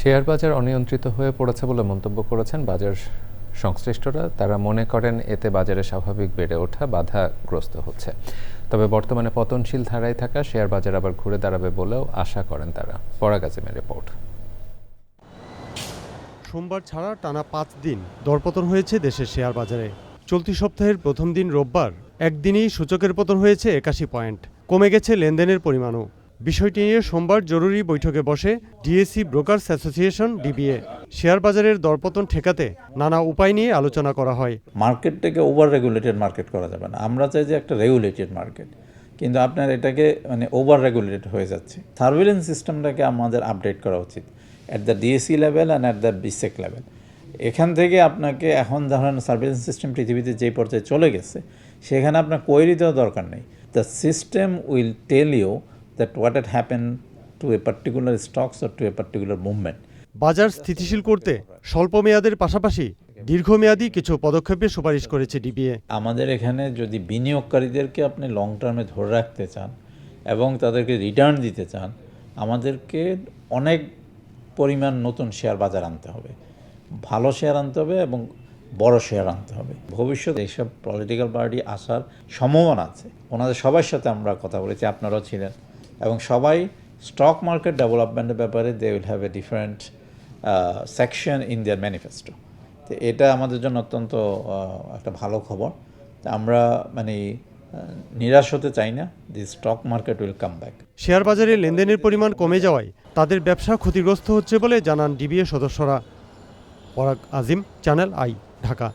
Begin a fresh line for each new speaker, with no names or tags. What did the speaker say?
Share বাজার অনিয়ন্ত্রিত হয়ে পড়েছে বলে মন্তব্য করেছেন বাজার সংশ্লিষ্টরা। তারা মনে করেন, এতে বাজারে স্বাভাবিক বেড়ে ওঠা বাধাগ্রস্ত হচ্ছে। তবে বর্তমানে পতনশীল ধারায় থাকা শেয়ার বাজার আবার ঘুরে দাঁড়াবে বলেও আশা করেন তারা। পরাগ আজিমের রিপোর্ট।
সোমবার ছাড়া টানা পাঁচ দিন দরপতন হয়েছে দেশের শেয়ার বাজারে। চলতি সপ্তাহের প্রথম দিন রোববার একদিনেই সূচকের পতন হয়েছে একাশি পয়েন্ট। কমে গেছে লেনদেনের পরিমাণও। বিষয়টি নিয়ে সোমবার জরুরি বৈঠকে বসে DSC brokers association, DBA. Share বাজারের দরপতন ঠেকাতে নানা উপায় নিয়ে আলোচনা করা হয়।
মার্কেটটাকে ওভার রেগুলেটেড মার্কেট করা যাবে না। আমরা চাই যে একটা রেগুলেটেড মার্কেট। কিন্তু আপনার এটাকে মানে ওভার রেগুলেটেড হয়ে যাচ্ছে। সার্ভিলেন্স সিস্টেমটাকে আমাদের আপডেট করা উচিত। At the DSC level and at the BSEC level এখান থেকে আপনাকে এখন ধরেন সার্ভিলেন্স সিস্টেম পৃথিবীতে যে পর্যায়ে চলে গেছে, সেখানে আপনার কোয়েরি দেওয়ার দরকার নেই। The system will tell you that what had happen to a particular stocks or to a particular movement
বাজার স্থিতিশীল করতে স্বল্প মেয়াদের পাশাপাশি দীর্ঘমেয়াদী কিছু পদক্ষেপের সুপারিশ করেছে ডিবিএ
আমাদের এখানে যদি বিনিয়োগকারীদেরকে আপনি লং টার্মে ধরে রাখতে চান এবং তাদেরকে রিটার্ন দিতে চান আমাদেরকে অনেক পরিমাণ নতুন শেয়ার বাজার আনতে হবে। ভালো শেয়ার আনতে হবে এবং বড় শেয়ার আনতে হবে। ভবিষ্যতে এইসব পলিটিক্যাল পার্টি আসার সম্ভাবনা আছে। ওনাদের সবার সাথে আমরা কথা বলেছি আপনারাও ছিলেন। এবং সবাই স্টক মার্কেট ডেভেলপমেন্টের ব্যাপারে they will have a different section in their manifesto তো এটা আমাদের জন্য অত্যন্ত একটা ভালো খবর। আমরা মানে নিরাশ হতে চাই না the stock market will come back
share বাজারে লেনদেনের পরিমাণ কমে যাওয়ায় তাদের ব্যবসা ক্ষতিগ্রস্ত হচ্ছে বলে জানান ডিবিএ সদস্যরা। পরাগ আজিম, চ্যানেল আই, ঢাকা।